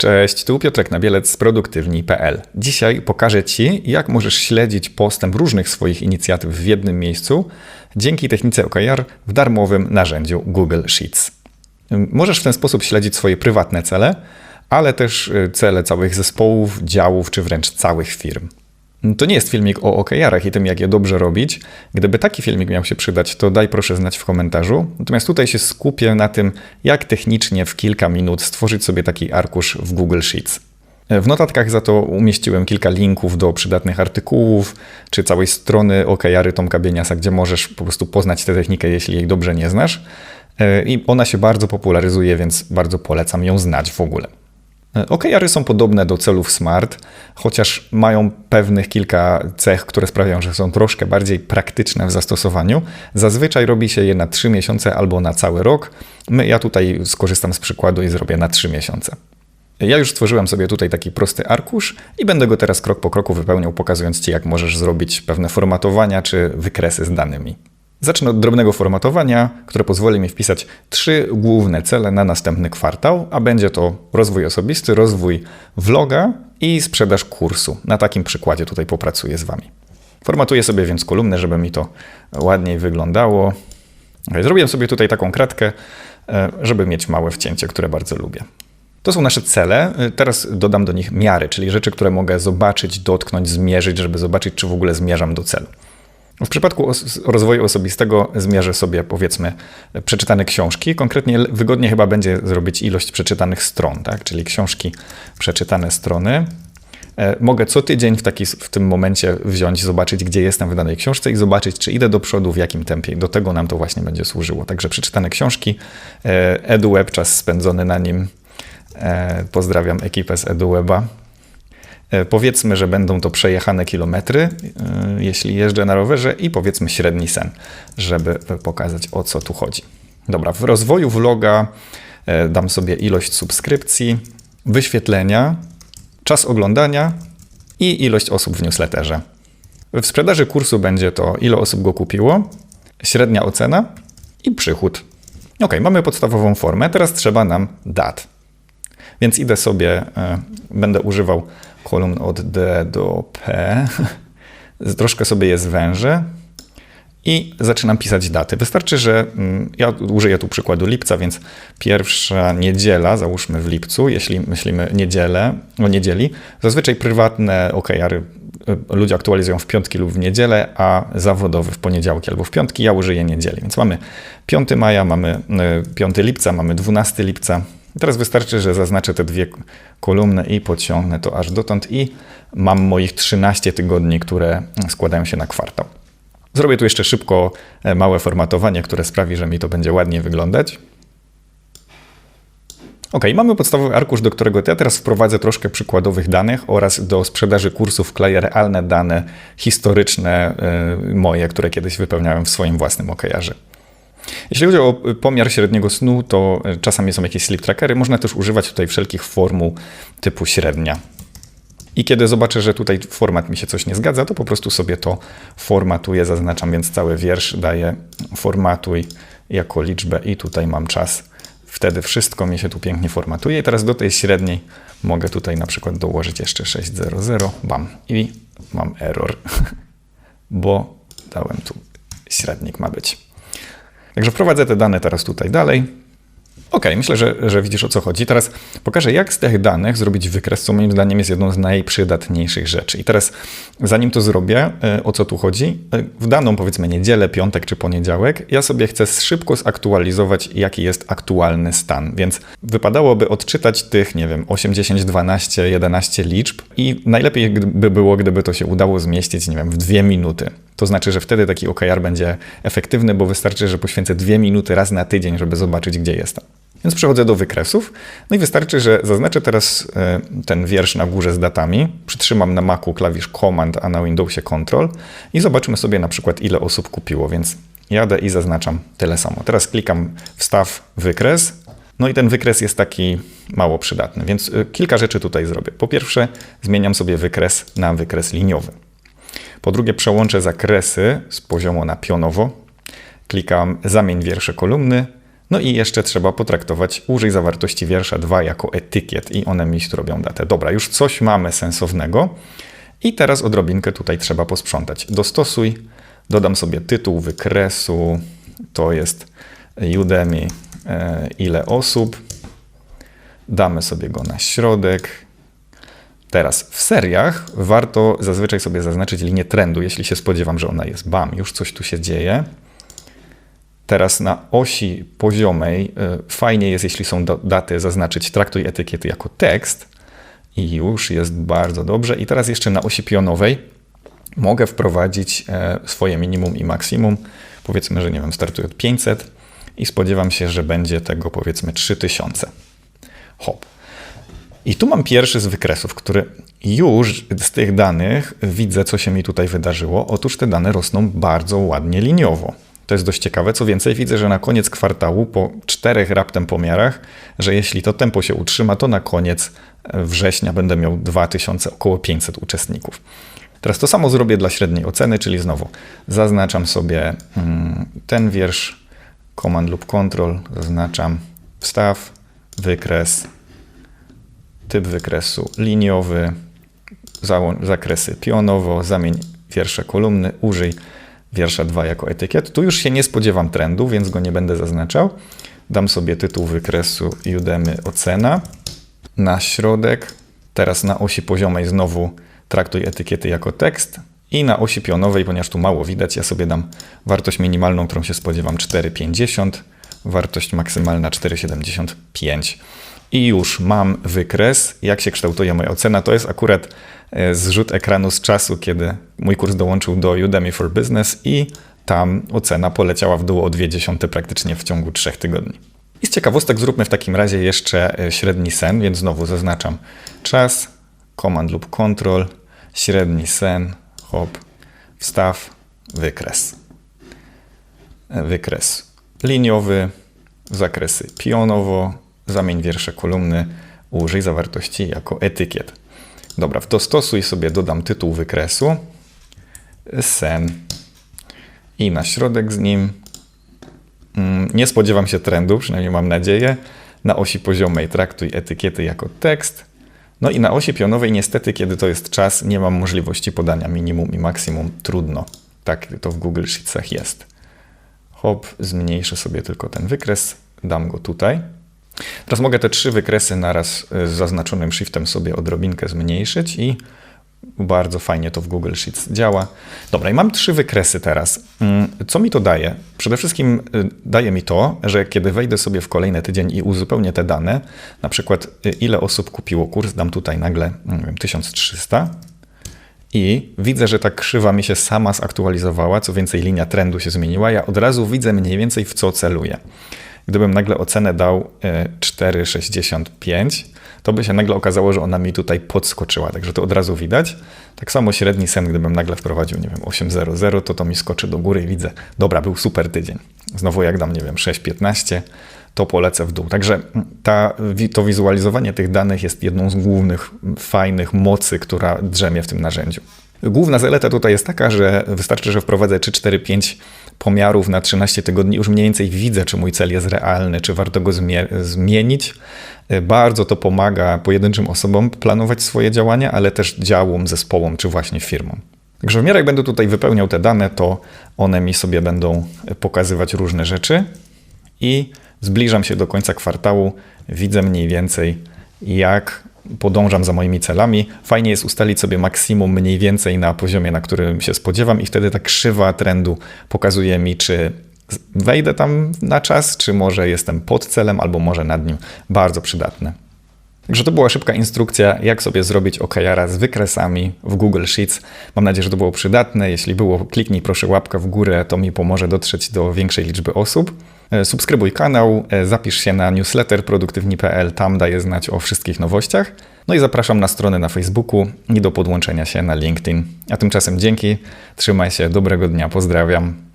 Cześć, tu Piotrek Nabielec z produktywni.pl. Dzisiaj pokażę Ci, jak możesz śledzić postęp różnych swoich inicjatyw w jednym miejscu dzięki technice OKR w darmowym narzędziu Google Sheets. Możesz w ten sposób śledzić swoje prywatne cele, ale też y, cele całych zespołów, działów czy wręcz całych firm. To nie jest filmik o OKR-ach i tym, jak je dobrze robić. Gdyby taki filmik miał się przydać, to daj proszę znać w komentarzu. Natomiast tutaj się skupię na tym, jak technicznie w kilka minut stworzyć sobie taki arkusz w Google Sheets. W notatkach za to umieściłem kilka linków do przydatnych artykułów, czy całej strony OKR-y Tomka Bieniasa, gdzie możesz po prostu poznać tę technikę, jeśli jej dobrze nie znasz. I ona się bardzo popularyzuje, więc bardzo polecam ją znać w ogóle. OKR-y są podobne do celów SMART, chociaż mają pewnych kilka cech, które sprawiają, że są troszkę bardziej praktyczne w zastosowaniu. Zazwyczaj robi się je na 3 miesiące albo na cały rok. My, ja tutaj skorzystam z przykładu i zrobię na 3 miesiące. Ja już stworzyłem sobie tutaj taki prosty arkusz i będę go teraz krok po kroku wypełniał, pokazując Ci, jak możesz zrobić pewne formatowania czy wykresy z danymi. Zacznę od drobnego formatowania, które pozwoli mi wpisać trzy główne cele na następny kwartał, a będzie to rozwój osobisty, rozwój vloga i sprzedaż kursu. Na takim przykładzie tutaj popracuję z Wami. Formatuję sobie więc kolumnę, żeby mi to ładniej wyglądało. Zrobiłem sobie tutaj taką kratkę, e, żeby mieć małe wcięcie, które bardzo lubię. To są nasze cele. Teraz dodam do nich miary, czyli rzeczy, które mogę zobaczyć, dotknąć, zmierzyć, żeby zobaczyć, czy w ogóle zmierzam do celu. W przypadku rozwoju osobistego zmierzę sobie, powiedzmy, przeczytane książki. Konkretnie wygodnie chyba będzie zrobić ilość przeczytanych stron, tak? czyli książki, przeczytane strony. E, mogę co tydzień w, taki, w tym momencie wziąć, zobaczyć, gdzie jestem w danej książce i zobaczyć, czy idę do przodu, w jakim tempie. Do tego nam to właśnie będzie służyło. Także przeczytane książki, e, EduWeb, czas spędzony na nim. E, pozdrawiam ekipę z EduWeba. E, powiedzmy, że będą to przejechane kilometry, e, jeśli jeżdżę na rowerze, i powiedzmy średni sen, żeby pokazać o co tu chodzi. Dobra, w rozwoju vloga e, dam sobie ilość subskrypcji, wyświetlenia, czas oglądania i ilość osób w newsletterze. W sprzedaży kursu będzie to, ile osób go kupiło, średnia ocena i przychód. Ok, mamy podstawową formę, teraz trzeba nam dat. Więc idę sobie, będę używał kolumn od D do P. Troszkę sobie je zwężę i zaczynam pisać daty. Wystarczy, że mm, ja użyję tu przykładu lipca, więc pierwsza niedziela, załóżmy w lipcu, jeśli myślimy niedzielę, o niedzieli, zazwyczaj prywatne OKR-y y, ludzie aktualizują w piątki lub w niedzielę, a zawodowy w poniedziałki albo w piątki, ja użyję niedzieli. Więc mamy 5 maja, mamy 5 y, lipca, mamy 12 lipca, teraz wystarczy, że zaznaczę te dwie kolumny i podciągnę to aż dotąd i mam moich 13 tygodni, które składają się na kwartał. Zrobię tu jeszcze szybko e, małe formatowanie, które sprawi, że mi to będzie ładnie wyglądać. Ok, mamy podstawowy arkusz, do którego ja teraz wprowadzę troszkę przykładowych danych oraz do sprzedaży kursów wkleję realne dane historyczne yy, moje, które kiedyś wypełniałem w swoim własnym OKR-ze. Jeśli chodzi o pomiar średniego snu, to e, czasami są jakieś sleep trackery. Można też używać tutaj wszelkich formuł typu średnia. I kiedy zobaczę, że tutaj format mi się coś nie zgadza, to po prostu sobie to formatuję, zaznaczam więc cały wiersz, daję formatuj jako liczbę i tutaj mam czas. Wtedy wszystko mi się tu pięknie formatuje. I teraz do tej średniej mogę tutaj na przykład dołożyć jeszcze 600, bam, i mam error, bo dałem tu średnik ma być. Także wprowadzę te dane teraz tutaj dalej. Ok, myślę, że, że widzisz o co chodzi. Teraz pokażę, jak z tych danych zrobić wykres, co moim zdaniem jest jedną z najprzydatniejszych rzeczy. I teraz, zanim to zrobię, e, o co tu chodzi, e, w daną powiedzmy niedzielę, piątek czy poniedziałek, ja sobie chcę szybko zaktualizować, jaki jest aktualny stan. Więc wypadałoby odczytać tych, nie wiem, 8, 10, 12, 11 liczb i najlepiej by było, gdyby to się udało zmieścić, nie wiem, w dwie minuty. To znaczy, że wtedy taki OKR będzie efektywny, bo wystarczy, że poświęcę dwie minuty raz na tydzień, żeby zobaczyć, gdzie jestem. Więc przechodzę do wykresów. No i wystarczy, że zaznaczę teraz e, ten wiersz na górze z datami, przytrzymam na Macu klawisz Command, a na Windowsie Control i zobaczmy sobie na przykład, ile osób kupiło. Więc jadę i zaznaczam tyle samo. Teraz klikam wstaw wykres. No i ten wykres jest taki mało przydatny, więc e, kilka rzeczy tutaj zrobię. Po pierwsze, zmieniam sobie wykres na wykres liniowy. Po drugie, przełączę zakresy z poziomu na pionowo. Klikam zamień wiersze kolumny, No i jeszcze trzeba potraktować użyj zawartości wiersza 2 jako etykiet i one mi robią datę. Dobra, już coś mamy sensownego. I teraz odrobinkę tutaj trzeba posprzątać. Dostosuj, dodam sobie tytuł wykresu, to jest Udemy, e, ile osób. Damy sobie go na środek. Teraz w seriach warto zazwyczaj sobie zaznaczyć linię trendu, jeśli się spodziewam, że ona jest. Bam, już coś tu się dzieje. Teraz na osi poziomej y, fajnie jest, jeśli są daty, zaznaczyć traktuj etykiety jako tekst i już jest bardzo dobrze. I teraz jeszcze na osi pionowej mogę wprowadzić e, swoje minimum i maksimum. Powiedzmy, że nie wiem, startuję od 500 i spodziewam się, że będzie tego powiedzmy 3000. Hop. I tu mam pierwszy z wykresów, który już z tych danych widzę, co się mi tutaj wydarzyło. Otóż te dane rosną bardzo ładnie liniowo. To jest dość ciekawe. Co więcej, widzę, że na koniec kwartału, po czterech raptem pomiarach, że jeśli to tempo się utrzyma, to na koniec września będę miał 2000, około 500 uczestników. Teraz to samo zrobię dla średniej oceny, czyli znowu zaznaczam sobie mm, ten wiersz, command lub control, zaznaczam wstaw, wykres, typ wykresu liniowy, zakresy pionowo, zamień wiersze kolumny, użyj wiersza 2 jako etykiet. Tu już się nie spodziewam trendu, więc go nie będę zaznaczał. Dam sobie tytuł wykresu Udemy ocena. Na środek, teraz na osi poziomej znowu traktuj etykiety jako tekst. I na osi pionowej, ponieważ tu mało widać, ja sobie dam wartość minimalną, którą się spodziewam 4,50, wartość maksymalna 4,75. I już mam wykres, jak się kształtuje moja ocena. To jest akurat zrzut ekranu z czasu, kiedy mój kurs dołączył do Udemy for Business i tam ocena poleciała w dół o 0,2 praktycznie w ciągu 3 tygodni. I z ciekawostek zróbmy w takim razie jeszcze e, średni sen, więc znowu zaznaczam czas, command lub control, średni sen, hop, wstaw, wykres. E, wykres liniowy, zakresy pionowo, zamień wiersze kolumny, użyj zawartości jako etykiet. Dobra, dostosuj sobie, dodam tytuł wykresu, sen i na środek z nim. Mm, nie spodziewam się trendu, przynajmniej mam nadzieję. Na osi poziomej traktuj etykiety jako tekst. No i na osi pionowej niestety, kiedy to jest czas, nie mam możliwości podania minimum i maksimum. Trudno. Tak to w Google Sheetsach jest. Hop, zmniejszę sobie tylko ten wykres, dam go tutaj. Teraz mogę te trzy wykresy naraz e, z zaznaczonym shiftem sobie odrobinkę zmniejszyć i bardzo fajnie to w Google Sheets działa. Dobra, i mam trzy wykresy teraz. Mm, co mi to daje? Przede wszystkim e, daje mi to, że kiedy wejdę sobie w kolejny tydzień i uzupełnię te dane, na przykład e, ile osób kupiło kurs, dam tutaj nagle wiem, 1300 i widzę, że ta krzywa mi się sama zaktualizowała, co więcej linia trendu się zmieniła, ja od razu widzę mniej więcej w co celuję. Gdybym nagle ocenę dał 4,65, e, to by się nagle okazało, że ona mi tutaj podskoczyła, także to od razu widać. Tak samo średni sen, gdybym nagle wprowadził, nie wiem, 8,00, to to mi skoczy do góry i widzę, dobra, był super tydzień. Znowu jak dam, nie wiem, 6,15, to polecę w dół. Także ta, to wizualizowanie tych danych jest jedną z głównych, fajnych mocy, która drzemie w tym narzędziu. Główna zaleta tutaj jest taka, że wystarczy, że wprowadzę 3, 4, 5 pomiarów na 13 tygodni, już mniej więcej widzę, czy mój cel jest realny, czy warto go zmienić. Bardzo to pomaga pojedynczym osobom planować swoje działania, ale też działom, zespołom, czy właśnie firmom. Także w miarę jak będę tutaj wypełniał te dane, to one mi sobie będą pokazywać różne rzeczy i zbliżam się do końca kwartału, widzę mniej więcej, jak podążam za moimi celami. Fajnie jest ustalić sobie maksimum mniej więcej na poziomie, na którym się spodziewam, i wtedy ta krzywa trendu pokazuje mi, czy wejdę tam na czas, czy może jestem pod celem, albo może nad nim. Bardzo przydatne. Także to była szybka instrukcja, jak sobie zrobić OKR z wykresami w Google Sheets. Mam nadzieję, że to było przydatne. Jeśli było, kliknij proszę łapkę w górę, to mi pomoże dotrzeć do większej liczby osób. E, subskrybuj kanał, e, zapisz się na newsletter produktywni.pl, tam daję znać o wszystkich nowościach. No i zapraszam na stronę na Facebooku i do podłączenia się na LinkedIn. A tymczasem dzięki, trzymaj się, dobrego dnia, pozdrawiam.